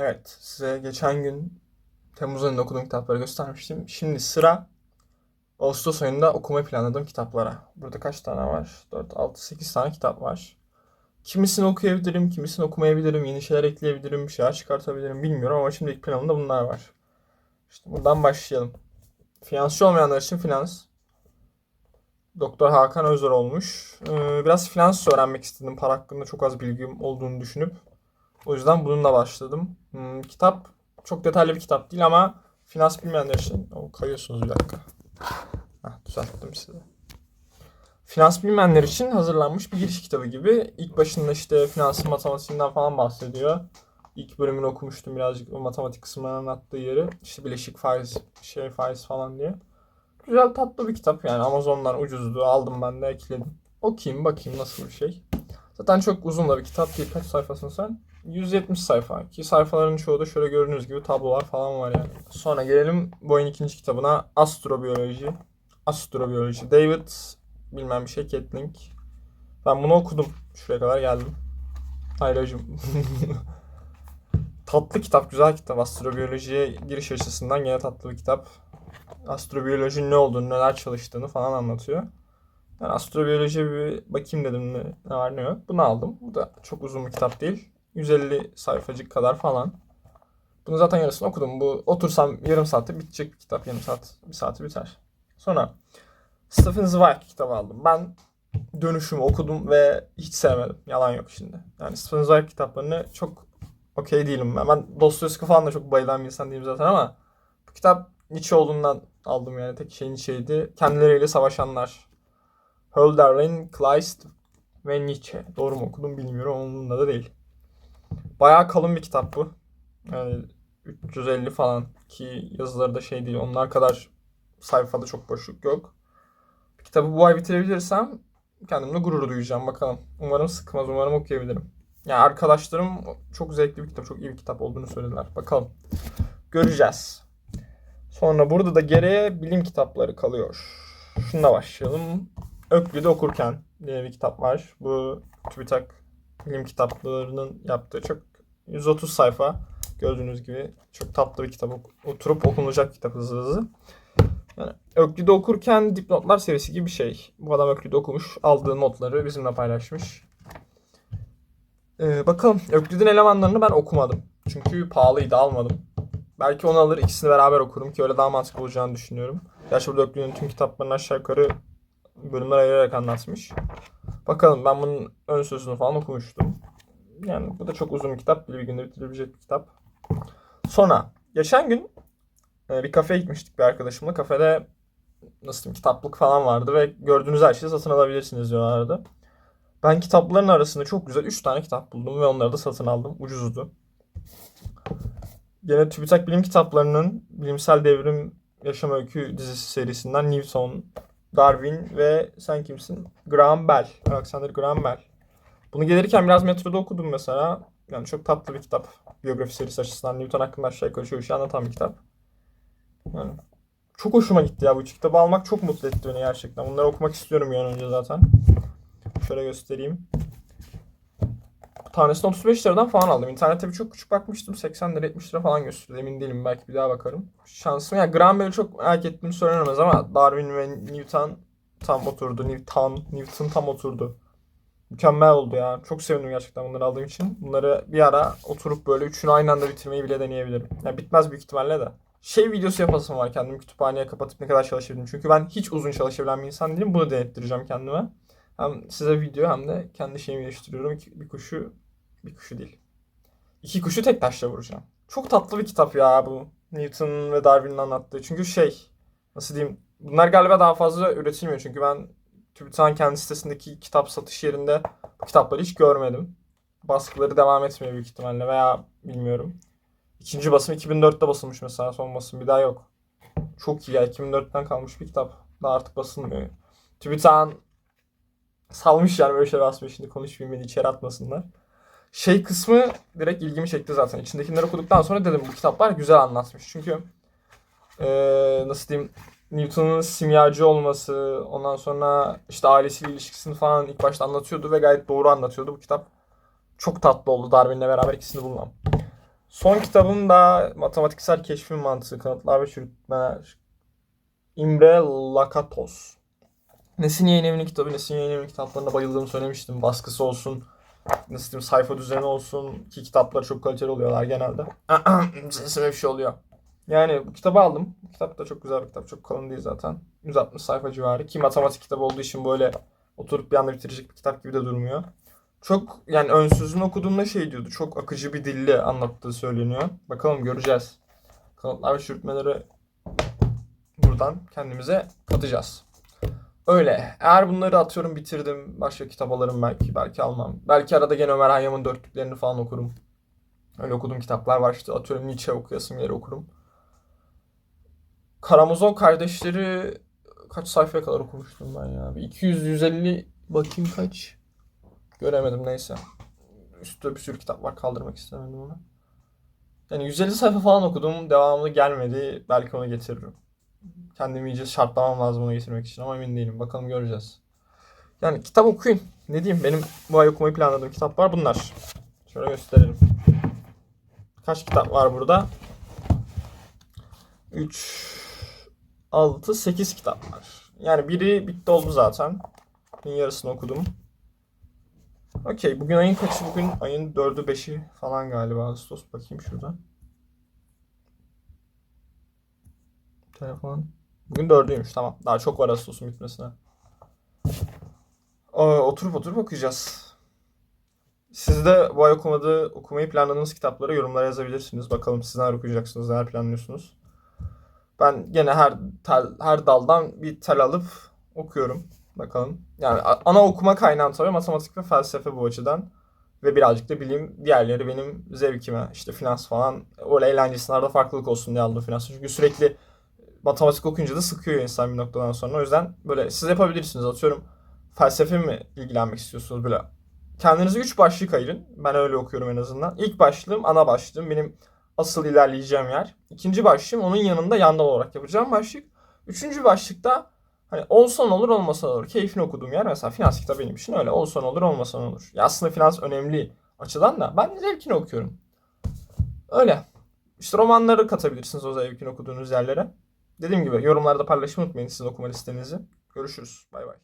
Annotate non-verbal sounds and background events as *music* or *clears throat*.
Evet, size geçen gün Temmuz ayında okuduğum kitapları göstermiştim. Şimdi sıra Ağustos ayında okumayı planladığım kitaplara. Burada kaç tane var? 4, 6, 8 tane kitap var. Kimisini okuyabilirim, kimisini okumayabilirim, yeni şeyler ekleyebilirim, bir şeyler çıkartabilirim bilmiyorum ama şimdilik planımda bunlar var. İşte buradan başlayalım. Finansçı olmayanlar için finans. Doktor Hakan Özer olmuş. Ee, biraz finans öğrenmek istedim. Para hakkında çok az bilgim olduğunu düşünüp. O yüzden bununla başladım. Hmm, kitap çok detaylı bir kitap değil ama finans bilmeyenler için... O, kayıyorsunuz bir dakika. Heh, düzelttim size. Finans bilmeyenler için hazırlanmış bir giriş kitabı gibi. İlk başında işte finansın matematiğinden falan bahsediyor. İlk bölümünü okumuştum birazcık o matematik kısmını anlattığı yeri. İşte bileşik faiz, şey faiz falan diye. Güzel tatlı bir kitap yani Amazon'dan ucuzdu. Aldım ben de ekledim. Okuyayım bakayım nasıl bir şey. Zaten çok uzun da bir kitap değil. Kaç sayfasın sen? 170 sayfa. Ki sayfaların çoğu da şöyle gördüğünüz gibi tablolar falan var yani. Sonra gelelim bu ayın ikinci kitabına. Astrobiyoloji. Astrobiyoloji. David bilmem bir şey Ketling. Ben bunu okudum. Şuraya kadar geldim. Ayrıcım. *laughs* tatlı kitap, güzel kitap. Astrobiyolojiye giriş açısından gene tatlı bir kitap. Astrobiyolojinin ne olduğunu, neler çalıştığını falan anlatıyor. Yani astrobiyolojiye bir bakayım dedim ne var ne yok. Bunu aldım. Bu da çok uzun bir kitap değil. 150 sayfacık kadar falan. Bunu zaten yarısını okudum. Bu otursam yarım saatte bitecek bir kitap. Yarım saat, bir saati biter. Sonra Stephen Zweig kitabı aldım. Ben dönüşümü okudum ve hiç sevmedim. Yalan yok şimdi. Yani Stephen Zweig kitaplarını çok okey değilim ben. Ben Dostoyevski falan da çok bayılan bir insan değilim zaten ama bu kitap Nietzsche olduğundan aldım yani. Tek şey Nietzsche'ydi. Kendileriyle savaşanlar. Hölderlin, Kleist ve Nietzsche. Doğru mu okudum bilmiyorum. Onun da değil. Bayağı kalın bir kitap bu. Yani 350 falan ki yazıları da şey değil. Onlar kadar sayfada çok boşluk yok. Kitabı bu ay bitirebilirsem kendimle gurur duyacağım bakalım. Umarım sıkmaz, umarım okuyabilirim. Yani arkadaşlarım çok zevkli bir kitap, çok iyi bir kitap olduğunu söylediler. Bakalım. Göreceğiz. Sonra burada da geriye bilim kitapları kalıyor. Şununla başlayalım. Öklü'de okurken diye bir kitap var. Bu TÜBİTAK bilim kitaplarının yaptığı çok 130 sayfa gördüğünüz gibi çok tatlı bir kitap. Oturup okunacak kitap hızlı hızlı. Yani Öklü'de okurken dipnotlar serisi gibi bir şey. Bu adam Öklü'de okumuş. Aldığı notları bizimle paylaşmış. Ee, bakalım. Öklüd'ün elemanlarını ben okumadım. Çünkü pahalıydı almadım. Belki onu alır ikisini beraber okurum ki öyle daha mantıklı olacağını düşünüyorum. Gerçi burada Öklüd'ün tüm kitaplarını aşağı yukarı bölümler ayırarak anlatmış. Bakalım ben bunun ön sözünü falan okumuştum. Yani bu da çok uzun bir kitap. Bir günde bitirebilecek bir kitap. Sonra geçen gün e, bir kafeye gitmiştik bir arkadaşımla. Kafede nasıl diyeyim kitaplık falan vardı ve gördüğünüz her şeyi satın alabilirsiniz diyorlardı. Ben kitapların arasında çok güzel 3 tane kitap buldum ve onları da satın aldım. Ucuzdu. Gene TÜBİTAK bilim kitaplarının bilimsel devrim yaşam öykü dizisi serisinden Newton, Darwin ve sen kimsin? Graham Bell. Alexander Graham Bell. Bunu gelirken biraz metroda okudum mesela. Yani çok tatlı bir kitap. Biyografi serisi açısından Newton hakkında aşağı yukarı çoğu şey anlatan bir kitap. Yani çok hoşuma gitti ya bu üç kitabı almak çok mutlu etti beni gerçekten. Bunları okumak istiyorum an önce zaten. Şöyle göstereyim. Tanesini 35 liradan falan aldım. İnternette bir çok küçük bakmıştım. 80 lira 70 lira falan gösteriyor. Emin değilim. Belki bir daha bakarım. Şansım ya yani Bell'i çok merak ettiğim söylenemez ama Darwin ve Newton tam oturdu. Newton, Newton tam oturdu. Mükemmel oldu ya. Çok sevindim gerçekten bunları aldığım için. Bunları bir ara oturup böyle üçünü aynı anda bitirmeyi bile deneyebilirim. Yani bitmez büyük ihtimalle de. Şey videosu yapasım var kendimi kütüphaneye kapatıp ne kadar çalışabildim. Çünkü ben hiç uzun çalışabilen bir insan değilim. Bunu denettireceğim kendime. Hem size video hem de kendi şeyimi geliştiriyorum. Bir kuşu bir kuşu değil. İki kuşu tek taşla vuracağım. Çok tatlı bir kitap ya bu. Newton ve Darwin'in anlattığı. Çünkü şey nasıl diyeyim bunlar galiba daha fazla üretilmiyor. Çünkü ben TÜBİTAK'ın kendi sitesindeki kitap satış yerinde bu kitapları hiç görmedim. Baskıları devam etmiyor büyük ihtimalle veya bilmiyorum. İkinci basım 2004'te basılmış mesela son basım bir daha yok. Çok iyi ya 2004'ten kalmış bir kitap. Daha artık basılmıyor. TÜBİTAK'ın salmış yani böyle şey basmış şimdi konuşmayayım beni içeri atmasınlar şey kısmı direkt ilgimi çekti zaten. İçindekileri okuduktan sonra dedim bu kitaplar güzel anlatmış. Çünkü ee, nasıl diyeyim Newton'un simyacı olması, ondan sonra işte ailesiyle ilişkisini falan ilk başta anlatıyordu ve gayet doğru anlatıyordu bu kitap. Çok tatlı oldu Darwin'le beraber ikisini bulmam. Son kitabım da Matematiksel Keşfin Mantığı, Kanıtlar ve Çürütmeler. İmre Lakatos. Nesin Yayın Evi'nin kitabı, Nesin Yayın Evi'nin kitaplarına bayıldığımı söylemiştim. Baskısı olsun, nasıl diyeyim, sayfa düzeni olsun ki kitapları çok kaliteli oluyorlar genelde. *clears throat* Sesime bir şey oluyor. Yani bu kitabı aldım. Kitap da çok güzel bir kitap. Çok kalın değil zaten. 160 sayfa civarı. Ki matematik kitabı olduğu için böyle oturup bir anda bitirecek bir kitap gibi de durmuyor. Çok yani önsüzünü okuduğumda şey diyordu. Çok akıcı bir dille anlattığı söyleniyor. Bakalım göreceğiz. Kanıtlar ve çürütmeleri buradan kendimize katacağız. Öyle. Eğer bunları atıyorum bitirdim. Başka kitap alırım belki. Belki almam. Belki arada gene Ömer Hayyam'ın dörtlüklerini falan okurum. Öyle okuduğum kitaplar var işte. Atıyorum Nietzsche okuyasım yeri okurum. Karamazov kardeşleri kaç sayfaya kadar okumuştum ben ya? Bir 200-150 bakayım kaç. Göremedim neyse. Üstte bir sürü kitap var kaldırmak istemedim onu. Yani 150 sayfa falan okudum. Devamlı gelmedi. Belki onu getiririm. Kendimi iyice şartlamam lazım onu getirmek için ama emin değilim. Bakalım göreceğiz. Yani kitap okuyun. Ne diyeyim benim bu ay okumayı planladığım kitaplar bunlar. Şöyle gösterelim. Kaç kitap var burada? 3 6 8 kitap var. Yani biri bitti oldu zaten. Birinin yarısını okudum. Okey. Bugün ayın kaçı? Bugün ayın 4'ü 5'i falan galiba. Ağustos. Bakayım şuradan. Telefon. Bugün 4'üymüş. Tamam. Daha çok var Ağustos'un bitmesine. Aa, oturup oturup okuyacağız. Siz de bu ay okumadığı, okumayı planladığınız kitapları yorumlara yazabilirsiniz. Bakalım siz neler okuyacaksınız, neler planlıyorsunuz. Ben gene her tel, her daldan bir tel alıp okuyorum. Bakalım. Yani ana okuma kaynağım tabii matematik ve felsefe bu açıdan. Ve birazcık da bilim. Diğerleri benim zevkime. İşte finans falan. Öyle eğlenceli sınavda farklılık olsun diye aldım finans. Çünkü sürekli matematik okuyunca da sıkıyor insan bir noktadan sonra. O yüzden böyle siz yapabilirsiniz. Atıyorum felsefe mi ilgilenmek istiyorsunuz böyle. Kendinize üç başlık ayırın. Ben öyle okuyorum en azından. İlk başlığım ana başlığım. Benim asıl ilerleyeceğim yer. İkinci başlığım onun yanında yan dal olarak yapacağım başlık. Üçüncü başlıkta hani olsan olur olmasan olur. Keyfini okuduğum yer mesela finans kitabı benim için öyle. Olsan olur olmasan olur. Ya aslında finans önemli açıdan da ben zevkini okuyorum. Öyle. İşte romanları katabilirsiniz o zevkini okuduğunuz yerlere. Dediğim gibi yorumlarda paylaşmayı unutmayın sizin okuma listenizi. Görüşürüz. Bay bay.